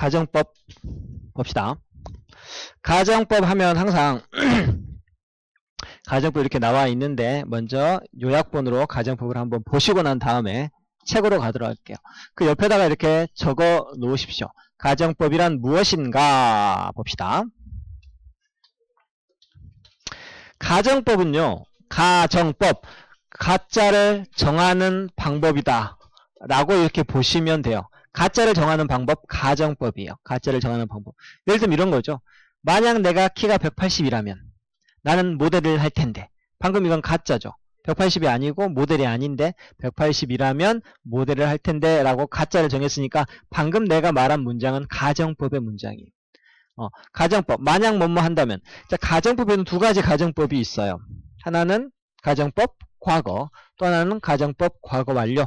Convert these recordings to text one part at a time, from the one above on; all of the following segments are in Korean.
가정법 봅시다. 가정법 하면 항상 가정법 이렇게 나와 있는데 먼저 요약본으로 가정법을 한번 보시고 난 다음에 책으로 가도록 할게요. 그 옆에다가 이렇게 적어 놓으십시오. 가정법이란 무엇인가 봅시다. 가정법은요. 가정법 가짜를 정하는 방법이다 라고 이렇게 보시면 돼요. 가짜를 정하는 방법 가정법이에요. 가짜를 정하는 방법. 예를 들면 이런 거죠. 만약 내가 키가 180이라면 나는 모델을 할 텐데 방금 이건 가짜죠. 180이 아니고 모델이 아닌데 180이라면 모델을 할 텐데 라고 가짜를 정했으니까 방금 내가 말한 문장은 가정법의 문장이에요. 어, 가정법. 만약 뭐뭐 한다면 자, 가정법에는 두 가지 가정법이 있어요. 하나는 가정법 과거 또 하나는 가정법 과거 완료.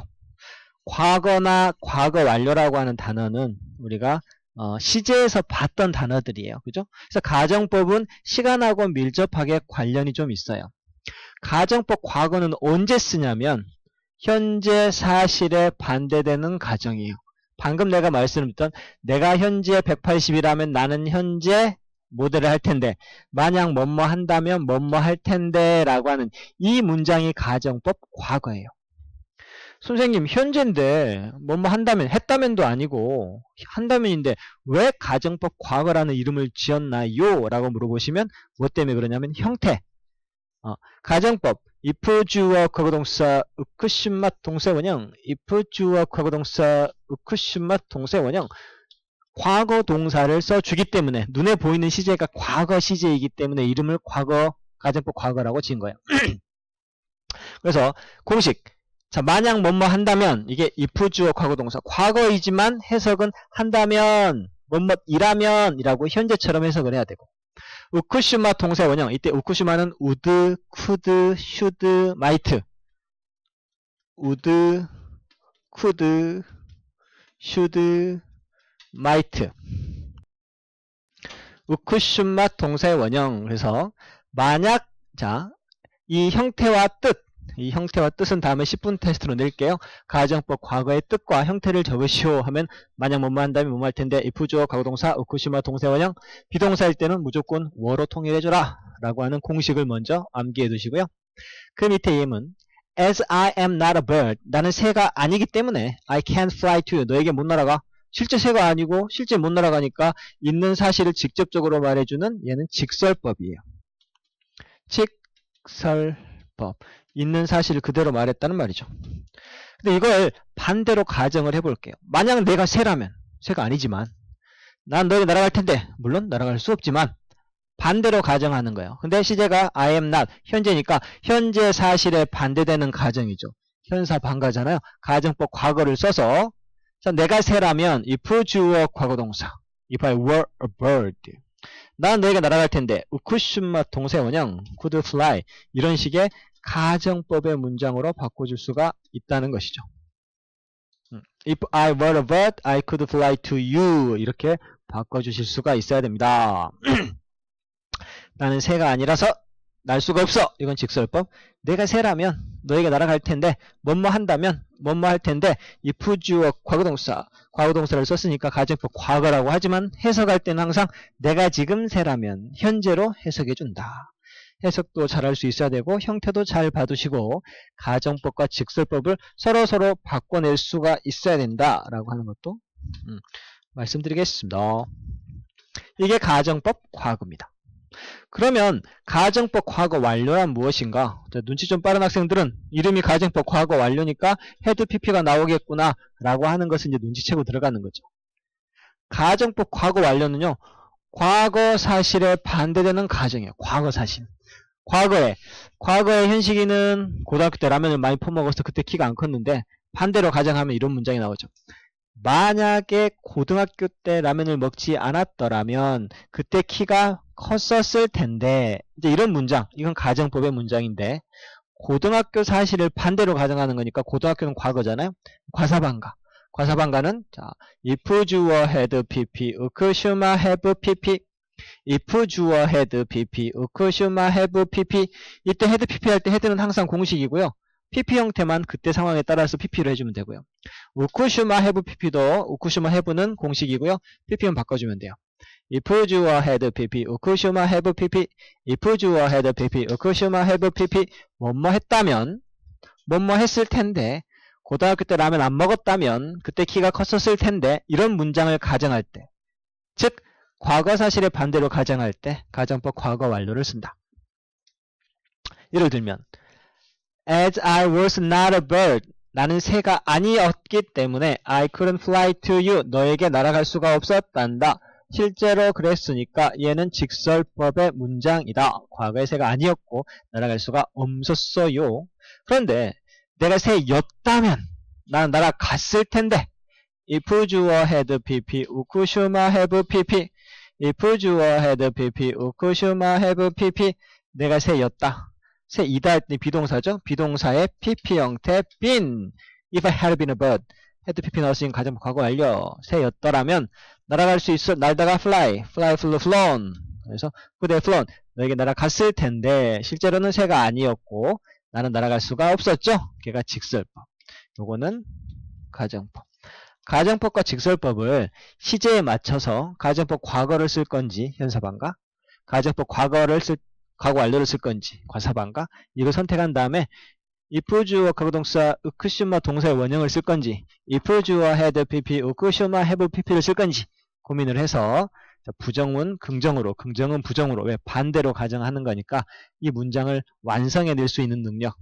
과거나 과거 완료라고 하는 단어는 우리가 어, 시제에서 봤던 단어들이에요. 그죠? 그래서 가정법은 시간하고 밀접하게 관련이 좀 있어요. 가정법 과거는 언제 쓰냐면 현재 사실에 반대되는 가정이에요. 방금 내가 말씀드렸던 내가 현재 180이라면 나는 현재 모델을 할 텐데 만약 뭐뭐 한다면 뭐뭐 할 텐데 라고 하는 이 문장이 가정법 과거예요. 선생님 현재인데 뭐뭐 한다면 했다면도 아니고 한다면인데 왜 가정법 과거라는 이름을 지었나요? 라고 물어보시면 뭐 때문에 그러냐면 형태. 어, 가정법. If 주어 과거동사 으크심맛 동사 원형. If 주어 과거동사 으크심맛 동사 원형. 과거 동사를 써주기 때문에 눈에 보이는 시제가 과거 시제이기 때문에 이름을 과거 가정법 과거라고 지은 거예요. 그래서 공식 자 만약 뭐뭐 한다면 이게 if 주어 과거 동사. 과거이지만 해석은 한다면 뭐뭐 이라면 이라고 현재처럼 해석을 해야 되고. 우쿠슈마 동사 원형. 이때 우쿠슈마는 우드, 쿠드, 슈드, 마이트 우드, 쿠드, 슈드, 마이트 우쿠슈마 동사의 원형. 그래서 만약 자 이 형태와 뜻 이 형태와 뜻은 다음에 10분 테스트로 낼게요. 가정법 과거의 뜻과 형태를 적으시오 하면 만약 뭐뭐 한다면 뭐뭐 할 텐데 주어 과거동사 우쿠시마 동사 원형 비동사일 때는 무조건 워로 통일해줘라 라고 하는 공식을 먼저 암기해 두시고요. 그 밑에 예문 as I am not a bird 나는 새가 아니기 때문에 I can't fly to you 너에게 못 날아가 실제 새가 아니고 실제 못 날아가니까 있는 사실을 직접적으로 말해주는 얘는 직설법이에요. 직설 법 있는 사실을 그대로 말했다는 말이죠. 근데 이걸 반대로 가정을 해볼게요. 만약 내가 새라면 새가 아니지만 난 너에게 날아갈 텐데 물론 날아갈 수 없지만 반대로 가정하는 거예요. 근데 시제가 I am not 현재니까 현재 사실에 반대되는 가정이죠. 현사 반가잖아요. 가정법 과거를 써서 자, 내가 새라면 if 주어 과거동사 if I were a bird 난 너에게 날아갈 텐데 우쿠슈마 동사 원형 could fly 이런 식의 가정법의 문장으로 바꿔줄 수가 있다는 것이죠. 음, If I were a bird, I could fly to you 이렇게 바꿔주실 수가 있어야 됩니다. 나는 새가 아니라서 날 수가 없어. 이건 직설법. 내가 새라면 너에게 날아갈 텐데 뭐뭐 한다면 뭐뭐 할 텐데 if 주어 과거동사 과거동사를 썼으니까 가정법 과거라고 하지만 해석할 때는 항상 내가 지금 새라면 현재로 해석해 준다. 해석도 잘할 수 있어야 되고 형태도 잘 봐두시고 가정법과 직설법을 서로서로 바꿔낼 수가 있어야 된다라고 하는 것도 음, 말씀드리겠습니다. 이게 가정법 과거입니다. 그러면 가정법 과거 완료란 무엇인가? 눈치 좀 빠른 학생들은 이름이 가정법 과거 완료니까 헤드 PP가 나오겠구나 라고 하는 것을 이제 눈치채고 들어가는 거죠. 가정법 과거 완료는요. 과거 사실에 반대되는 가정이에요. 과거 사실. 과거에 과거의 현식이는 고등학교 때 라면을 많이 퍼먹어서 그때 키가 안 컸는데 반대로 가정하면 이런 문장이 나오죠. 만약에 고등학교 때 라면을 먹지 않았더라면 그때 키가 컸었을 텐데 이제 이런 문장 이건 가정법의 문장인데 고등학교 사실을 반대로 가정하는 거니까 고등학교는 과거잖아요. 과사반가 과사반가는 자 if 주어 had pp 으크슈마 have pp if 주어 had pp 으크슈마 have pp 이때 had pp 할때 head는 항상 공식이고요. PP 형태만 그때 상황에 따라서 PP로 해주면 되고요. 우쿠슈마 have PP도 우쿠슈마 have는 공식이고요. PP는 바꿔주면 돼요. if you had PP, 우쿠슈마 have PP, if you had PP, 우쿠슈마 have PP 뭐뭐 했다면 뭐뭐 했을 텐데 고등학교 때 라면 안 먹었다면 그때 키가 컸었을 텐데 이런 문장을 가정할 때 즉 과거 사실의 반대로 가정할 때 가정법 과거 완료를 쓴다. 예를 들면 As I was not a bird 나는 새가 아니었기 때문에 I couldn't fly to you 너에게 날아갈 수가 없었단다. 실제로 그랬으니까 얘는 직설법의 문장이다. 과거의 새가 아니었고 날아갈 수가 없었어요. 그런데 내가 새였다면 나는 날아갔을 텐데 If you had PP, 우쿠슈마 have PP If you had PP, 우쿠슈마 have PP 내가 새였다. 새 이다 했더니 비동사죠. 비동사의 PP 형태 been If I had been a bird had PP 넣었으니 가정 과거 완료 새였더라면 날아갈 수 있어 날다가 fly fly flew flown 그래서 could have flown 너에게 날아갔을 텐데 실제로는 새가 아니었고 나는 날아갈 수가 없었죠. 걔가 직설법. 요거는 가정법. 가정법과 직설법을 시제에 맞춰서 가정법 과거를 쓸 건지 현사반가 가정법 과거를 쓸 과거 완료를 쓸 건지 과사반가? 이걸 선택한 다음에 if 주어 과거동사 으크슈마 동사의 원형을 쓸 건지 if 주어 had pp 으크슈마 have pp를 쓸 건지 고민을 해서 부정은 긍정으로 긍정은 부정으로 왜 반대로 가정하는 거니까 이 문장을 완성해낼 수 있는 능력.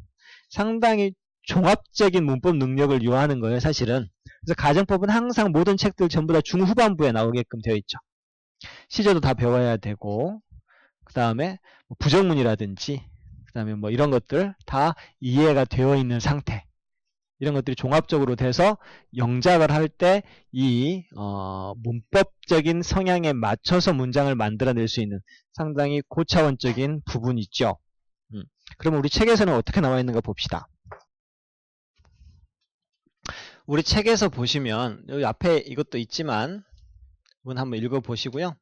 상당히 종합적인 문법 능력을 요하는 거예요 사실은. 그래서 가정법은 항상 모든 책들 전부 다 중후반부에 나오게끔 되어 있죠. 시제도 다 배워야 되고 그 다음에 부정문이라든지 그 다음에 뭐 이런 것들 다 이해가 되어 있는 상태 이런 것들이 종합적으로 돼서 영작을 할 때 이 어, 문법적인 성향에 맞춰서 문장을 만들어낼 수 있는 상당히 고차원적인 부분이 있죠. 음. 그러면 우리 책에서는 어떻게 나와 있는가 봅시다. 우리 책에서 보시면 여기 앞에 이것도 있지만 이건 한번 읽어보시고요.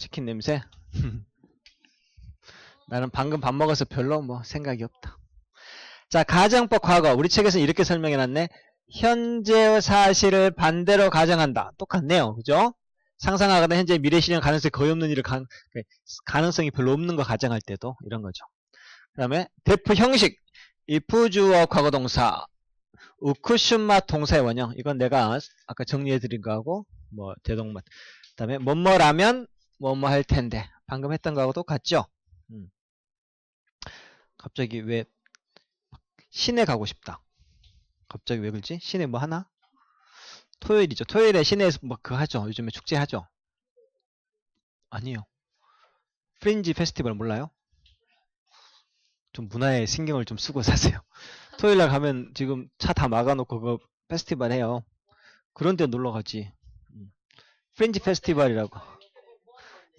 치킨 냄새. 나는 방금 밥 먹어서 별로 뭐 생각이 없다. 자, 가정법 과거. 우리 책에서 이렇게 설명해놨네. 현재의 사실을 반대로 가정한다. 똑같네요. 그죠? 상상하거나 현재 미래 실현 가능성이 거의 없는 일을 가, 가능성이 별로 없는 거 가정할 때도 이런 거죠. 그 다음에 대표 형식. if 주어 과거 동사 우쿠슈마 동사의 원형. 이건 내가 아까 정리해드린 거하고 뭐 대동만. 그 다음에 뭐뭐라면 뭐뭐 할 텐데. 방금 했던 거하고 똑같죠? 음. 갑자기 왜 시내 가고 싶다. 갑자기 왜 그러지? 시내 뭐 하나? 토요일이죠. 토요일에 시내에서 뭐 그거 하죠. 요즘에 축제 하죠. 아니요. 프린지 페스티벌 몰라요? 좀 문화에 신경을 좀 쓰고 사세요. 토요일 날 가면 지금 차 다 막아놓고 그거 페스티벌 해요. 그런 데 놀러 가지. 음. 프린지 페스티벌이라고.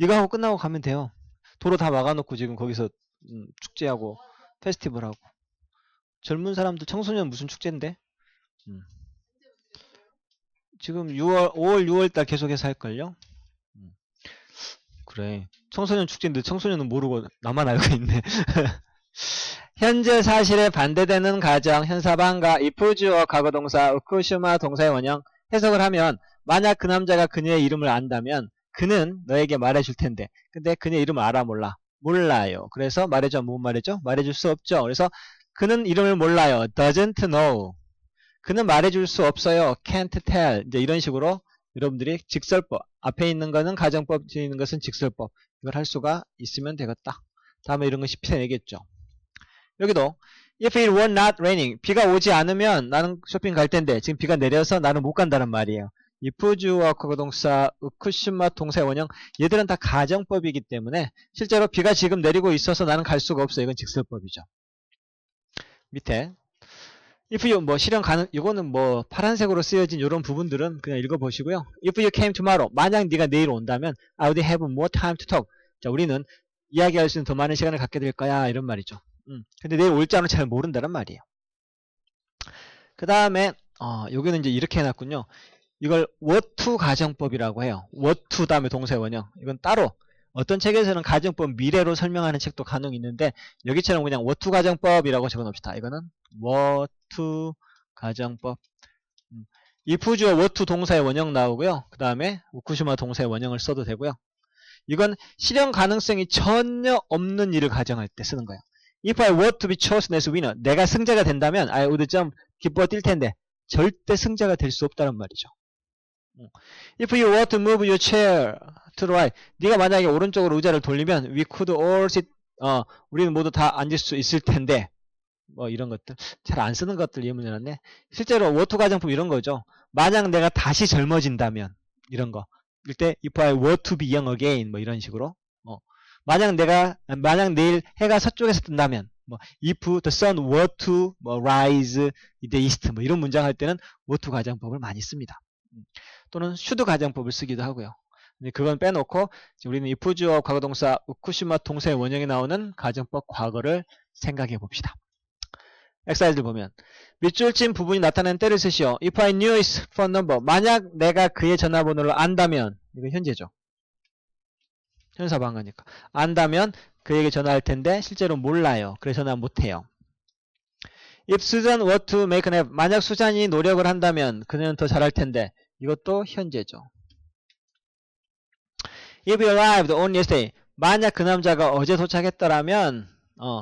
이거 하고 끝나고 가면 돼요. 도로 다 막아놓고 지금 거기서 음, 축제하고 페스티벌하고. 젊은 사람들 청소년 무슨 축제인데? 음. 지금 6월 5월 6월달 계속해서 할걸요? 음. 그래 청소년 축제인데 청소년은 모르고 나만 알고 있네 현재 사실에 반대되는 가정 현사방과 이프주어 과거동사 우쿠슈마 동사의 원형 해석을 하면 만약 그 남자가 그녀의 이름을 안다면 그는 너에게 말해줄 텐데 근데 그녀 이름을 알아 몰라 몰라요 그래서 말해줘 못 말해줘 말해줄 수 없죠 그래서 그는 이름을 몰라요. doesn't know. 그는 말해줄 수 없어요. can't tell. 이제 이런 식으로 여러분들이 직설법. 앞에 있는 거는 가정법, 뒤에 있는 것은 직설법. 이걸 할 수가 있으면 되겠다. 다음에 이런 거 쉽게 내겠죠. 여기도 if it were not raining. 비가 오지 않으면 나는 쇼핑 갈 텐데 지금 비가 내려서 나는 못 간다는 말이에요. If 주어 과거동사 우쿠시마 동사의 원형 얘들은 다 가정법이기 때문에 실제로 비가 지금 내리고 있어서 나는 갈 수가 없어요. 이건 직설법이죠. 밑에 if you 뭐 실현 가능 이거는 뭐 파란색으로 쓰여진 이런 부분들은 그냥 읽어보시고요. if you came tomorrow 만약 네가 내일 온다면 I would have more time to talk. 자 우리는 이야기할 수 있는 더 많은 시간을 갖게 될 거야 이런 말이죠. 음. 근데 내일 올지않은 잘 모른다는 말이에요. 그 다음에 어, 여기는 이제 이렇게 해놨군요. 이걸 to 가정법이라고 해요. to 다음에 동사의 원형. 이건 따로 어떤 책에서는 가정법 미래로 설명하는 책도 간혹 있는데 여기처럼 그냥 워투 가정법이라고 적어놓읍시다. 이거는 워투 가정법. 음, if 주어 워투 동사의 원형 나오고요. 그 다음에 우쿠시마 동사의 원형을 써도 되고요. 이건 실현 가능성이 전혀 없는 일을 가정할 때 쓰는 거예요. If I were to be chosen as winner, 내가 승자가 된다면 I would 좀 기뻐 뛸 텐데 절대 승자가 될 수 없다는 말이죠. 음. If you were to move your chair to the right, 네가 만약에 오른쪽으로 의자를 돌리면 we could all sit, 어, 우리는 모두 다 앉을 수 있을 텐데 뭐 이런 것들 잘 안 쓰는 것들 예문이었네. 실제로 워투 가정법 이런 거죠. 만약 내가 다시 젊어진다면 이런 거. 이때 if I were to be young again 뭐 이런 식으로. 어. 만약 내가 만약 내일 해가 서쪽에서 뜬다면 뭐 if the sun were to 뭐 rise in the east 뭐 이런 문장 할 때는 were to 가정법을 많이 씁니다. 음. 또는 should 가정법을 쓰기도 하고요. 그건 빼놓고 우리는 if 주어 과거동사 우쿠시마 동사의 원형에 나오는 가정법 과거를 생각해 봅시다. 엑사이즈를 보면 밑줄 친 부분이 나타내는 때를 쓰시오. If I knew his phone number 만약 내가 그의 전화번호를 안다면 이거 현재죠. 현사 방가니까 안다면 그에게 전화할 텐데 실제로 몰라요. 그래서 전화 못해요. If Susan were to make an app 만약 수잔이 노력을 한다면 그는 더 잘할 텐데 이것도 현재죠. If he arrived on yesterday 만약 그 남자가 어제 도착했더라면 어,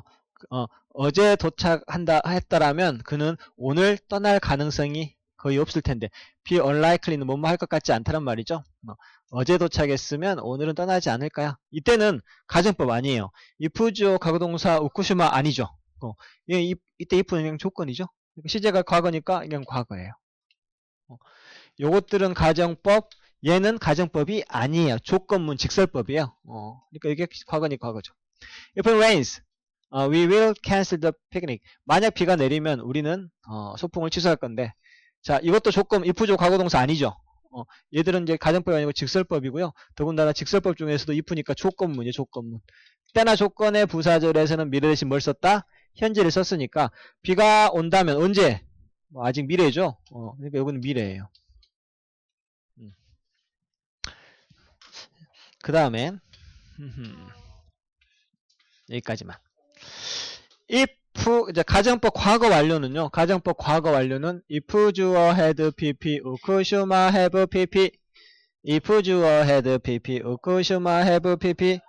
어, 어제 도착한다 했더라면 그는 오늘 떠날 가능성이 거의 없을 텐데 be unlikely는 뭐뭐 할 것 같지 않다는 말이죠. 어, 제 도착했으면 오늘은 떠나지 않을 까요? 이때는 가정법 아니에요. 주어 과거동사 우쿠시마 아니죠. 어, 예, 이, 이때 if는 그냥 조건이죠. 시제가 과거니까 그냥 과거예요. 어, 요것들은 가정법, 얘는 가정법이 아니에요. 조건문 직설법이에요. 어, 그러니까 이게 과거니 과거죠. If it rains, 어, we will cancel the picnic. 만약 비가 내리면 우리는 어, 소풍을 취소할 건데 자 이것도 조건 if조 과거동사 아니죠. 어, 얘들은 이제 가정법이 아니고 직설법이고요. 더군다나 직설법 중에서도 if니까 조건문이에요. 조건문. 때나 조건의 부사절에서는 미래 대신 뭘 썼다? 현재를 썼으니까 비가 온다면 언제? 뭐 아직 미래죠. 어, 그러니까 이건 미래예요. 그 다음에 여기까지만. if 이제 가정법 과거 완료는요. 가정법 과거 완료는 if 주어 had pp 우쿠슈마 have pp. if 주어 had pp 우쿠슈마 have pp.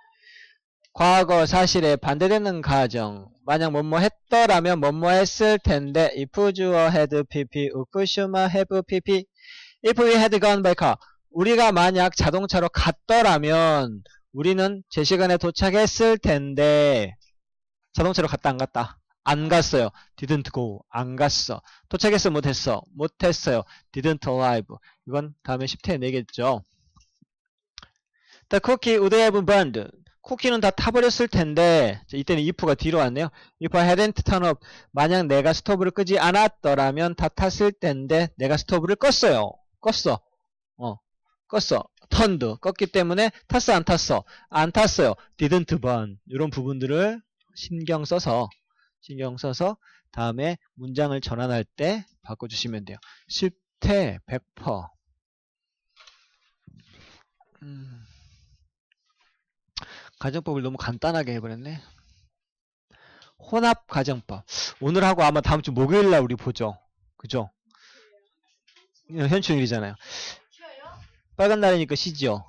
과거 사실에 반대되는 가정. 만약 뭐뭐 했더라면 뭐뭐 했을 텐데 if 주어 had pp 우쿠슈마 have pp. if we had gone by car 우리가 만약 자동차로 갔더라면 우리는 제 시간에 도착했을 텐데 자동차로 갔다 안 갔다 안 갔어요. didn't go. 안 갔어. 도착했어. 못했어. 못했어요. didn't arrive. 이건 다음에 10태에 내겠죠. The cookie would have burned. 쿠키는 다 타버렸을 텐데 이때는 if가 뒤로 왔네요. If I hadn't turned up. 만약 내가 스토브를 끄지 않았더라면 다 탔을 텐데 내가 스토브를 껐어요. 껐어. 어, 껐어. turned. 껐기 때문에 탔어 안 탔어? 안 탔어요. didn't burn. 이런 부분들을 신경 써서 신경 써서 다음에 문장을 전환할 때 바꿔주시면 돼요. 실태 100%. 음, 가정법을 너무 간단하게 해버렸네. 혼합 가정법. 오늘 하고 아마 다음 주 목요일 날 우리 보죠. 그죠? 현충일이잖아요. 빨간 날이니까 쉬지요.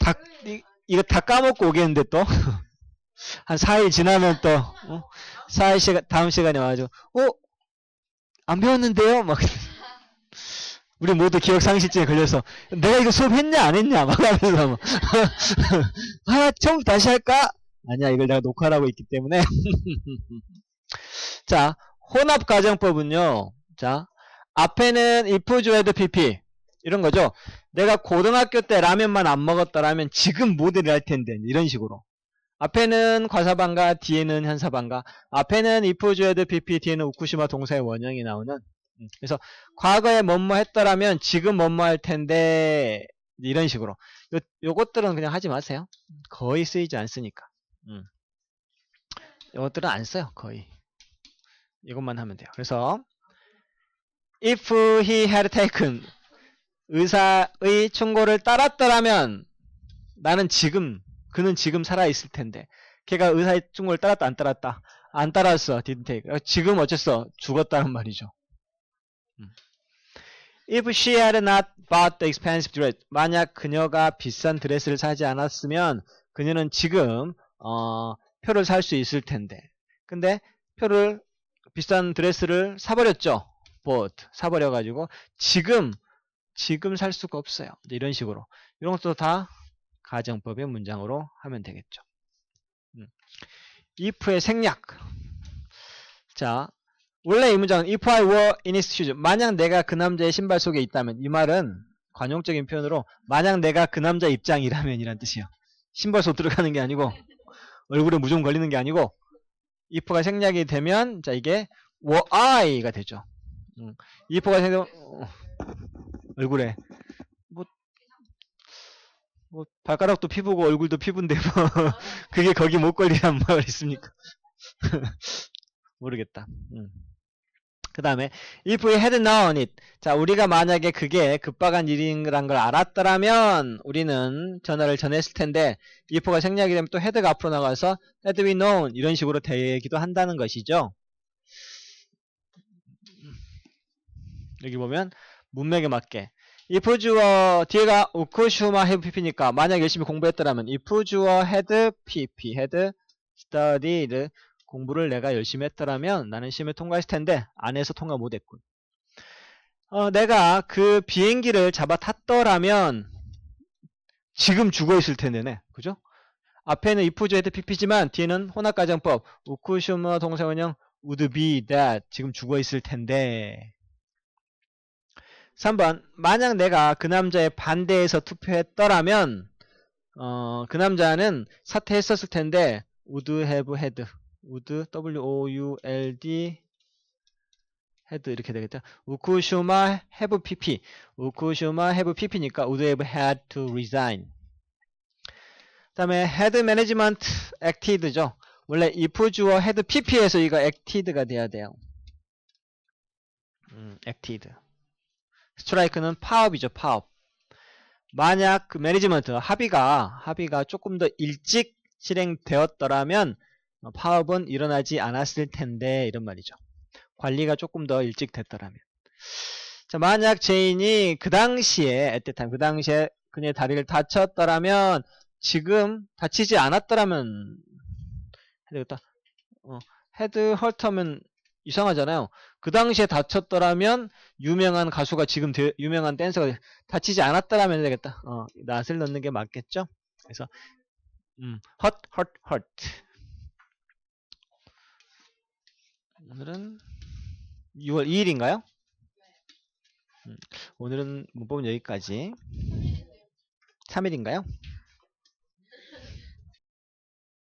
다, 이, 이거 다 까먹고 오겠는데 또? 한 4일 지나면 또, 어? 4일 시간, 다음 시간에 와가지고, 어? 안 배웠는데요? 막, 우리 모두 기억 상실증에 걸려서, 내가 이거 수업했냐, 안 했냐? 막 하면서, 막, 아, 처음 다시 할까? 아니야, 이걸 내가 녹화를 하고 있기 때문에. 자, 혼합 가정법은요, 자, 앞에는 if 주어도 pp. 이런 거죠. 내가 고등학교 때 라면만 안 먹었더라면 지금 모델을 할 텐데, 이런 식으로. 앞에는 과사반가, 뒤에는 현사반가. 앞에는 주어도 pp, 뒤에는 우쿠시마 동사의 원형이 나오는. 음, 그래서 과거에 뭐뭐 했더라면 지금 뭐뭐 할 텐데 이런 식으로. 요 요것들은 그냥 하지 마세요. 거의 쓰이지 않으니까. 음. 요것들은 안 써요. 거의. 이것만 하면 돼요. 그래서 if he had taken 의사의 충고를 따랐더라면 나는 지금 그는 지금 살아있을 텐데. 걔가 의사의 충고를 따랐다, 안 따랐다? 안 따랐어, take. 지금 어쨌어? 죽었다는 말이죠. 음. If she had not bought the expensive dress, 만약 그녀가 비싼 드레스를 사지 않았으면 그녀는 지금 어, 표를 살 수 있을 텐데. 근데 표를 비싼 드레스를 사버렸죠. bought 사버려가지고 지금 지금 살 수가 없어요. 이런 식으로 이런 것도 다 가정법의 문장으로 하면 되겠죠. 음. if의 생략. 자, 원래 이 문장은 if I were in his shoes 만약 내가 그 남자의 신발 속에 있다면 이 말은 관용적인 표현으로 만약 내가 그 남자 입장이라면 이란 뜻이에요. 신발 속 들어가는 게 아니고 얼굴에 무좀 걸리는 게 아니고 if가 생략이 되면 자 이게 were I가 되죠. 음, if가 생략 어, 얼굴에 뭐, 뭐 발가락도 피부고 얼굴도 피부인데 뭐 그게 거기 못 걸리란 말 있습니까? 모르겠다. 음. 그 다음에 if we had known it 자 우리가 만약에 그게 급박한 일이란 걸 알았더라면 우리는 전화를 전했을 텐데 if가 생략이 되면 또 had가 앞으로 나가서 had we known 이런 식으로 되기도 한다는 것이죠 여기 보면 문맥에 맞게 if 주어 뒤에가 우쿠슈마 have pp니까 만약 열심히 공부했더라면 if 주어 had pp had studied 공부를 내가 열심히 했더라면 나는 시험에 통과했을 텐데 안 해서 통과 못했군. 어, 내가 그 비행기를 잡아 탔더라면 지금 죽어 있을 텐데네. 그죠? 앞에는 이프조 헤드 PP지만 뒤에는 혼합 가정법 우쿠슈마 동사원형 would be that 지금 죽어 있을 텐데 3번 만약 내가 그 남자의 반대에서 투표했더라면 어, 그 남자는 사퇴했었을 텐데 would have had would w-o-u-l-d had 이렇게 되겠다. 우쿠슈마 have pp 우쿠슈마 have pp니까 would have had to resign 그 다음에 had management acted죠. 원래 if 주어 had pp에서 이거 acted가 돼야 돼요. 음, acted 스트라이크는 파업이죠. 파업 만약 그 매니지먼트 합의가 합의가 조금 더 일찍 실행되었더라면 어, 파업은 일어나지 않았을 텐데 이런 말이죠. 관리가 조금 더 일찍 됐더라면. 자, 만약 제인이 그 당시에 at 그 당시에 그녀의 다리를 다쳤더라면 지금 다치지 않았더라면 되겠다. 어, 헤드 헐터면 이상하잖아요. 그 당시에 다쳤더라면 유명한 가수가 지금 되, 유명한 댄서가 다치지 않았더라면 되겠다. 어, 낫을 넣는 게 맞겠죠? 그래서 음, hurt, hurt, hurt. 오늘은 6월 2일인가요? 오늘은 문법은 여기까지. 3일인가요?